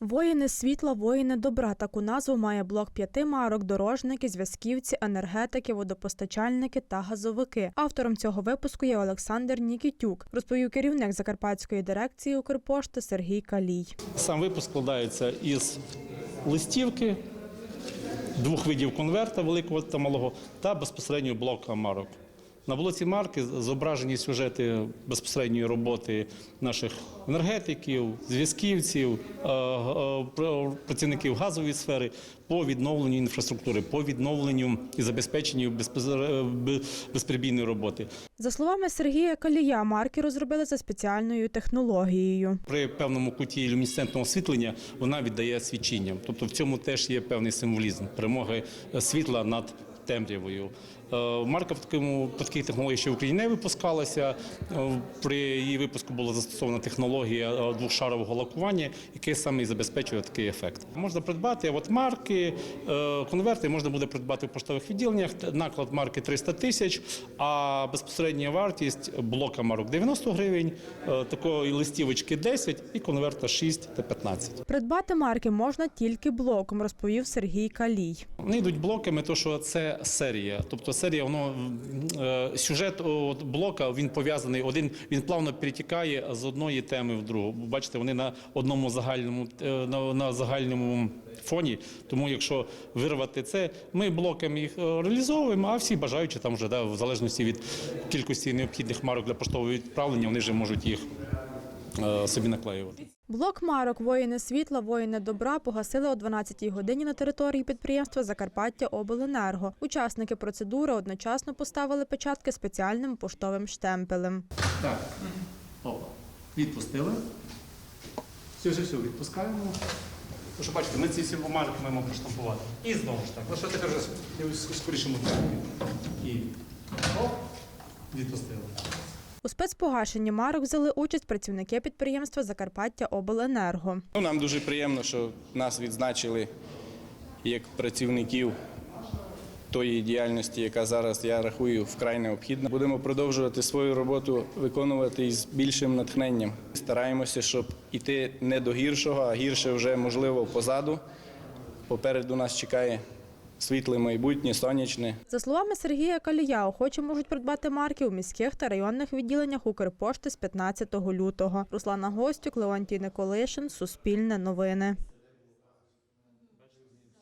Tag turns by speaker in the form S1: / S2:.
S1: Воїни світла, воїни добра. Таку назву має блок п'яти марок, дорожники, зв'язківці, енергетики, водопостачальники та газовики. Автором цього випуску є Олександр Нікітюк, розповів керівник Закарпатської дирекції Укрпошти Сергій Калій.
S2: Сам випуск складається із листівки, двох видів конверта великого та малого та безпосередньо блока марок. На блоці марки зображені сюжети безпосередньої роботи наших енергетиків, зв'язківців, е, е, пр- працівників газової сфери по відновленню інфраструктури, по відновленню і забезпеченню безперебійної роботи.
S1: За словами Сергія Калія, марки розробили за спеціальною технологією.
S2: При певному куті люмінесцентного освітлення вона віддає свічіння. Тобто в цьому теж є певний символізм перемоги е, світла над темрявою. Е, Марка в такому в такій технології ще в Україні не випускалася. Е, При її випуску була застосована технологія е, двошарового лакування, яке саме і забезпечує такий ефект. Можна придбати от марки, конверти можна буде придбати в поштових відділеннях. Наклад марки 300 тисяч, а безпосередня вартість блока марок 90 гривень, такої листівочки 10 і конверта 6 та 15.
S1: Придбати марки можна тільки блоком, розповів Сергій Калій.
S2: Вони йдуть блоками, то що це серія. Тобто серія, воно е, сюжет блока він пов'язаний. Один він плавно перетікає з одної теми в другу. Бачите, вони на одному загальному е, на, на загальному фоні. Тому, якщо вирвати це, ми блоками їх е, реалізовуємо, а всі бажаючі там вже да, в залежності від кількості необхідних марок для поштового відправлення, вони вже можуть їх собі наклеювати.
S1: Блок марок Воїни світла, воїни добра погасили о 12-й годині на території підприємства Закарпаття Обленерго. Учасники процедури одночасно поставили печатки спеціальним поштовим штемпелем.
S2: Так. Опа. Відпустили. Все, все, все, відпускаємо. Тому що бачите, ми ці всі бумажки маємо проштампувати. І знову ж так. Ну що тепер вже в скорішому темпі. І оп, відпустили.
S1: У спецпогашенні марок взяли участь працівники підприємства Закарпаття Обленерго.
S3: Ну, нам дуже приємно, що нас відзначили як працівників тої діяльності, яка зараз я рахую вкрай необхідна. Будемо продовжувати свою роботу виконувати із більшим натхненням. Стараємося, щоб іти не до гіршого, а гірше вже можливо позаду. Попереду нас чекає світле майбутнє, сонячне.
S1: За словами Сергія Калія, охочі можуть придбати марки у міських та районних відділеннях Укрпошти з 15 лютого. Руслана Гостюк, Леонтій Николишин, Суспільне новини.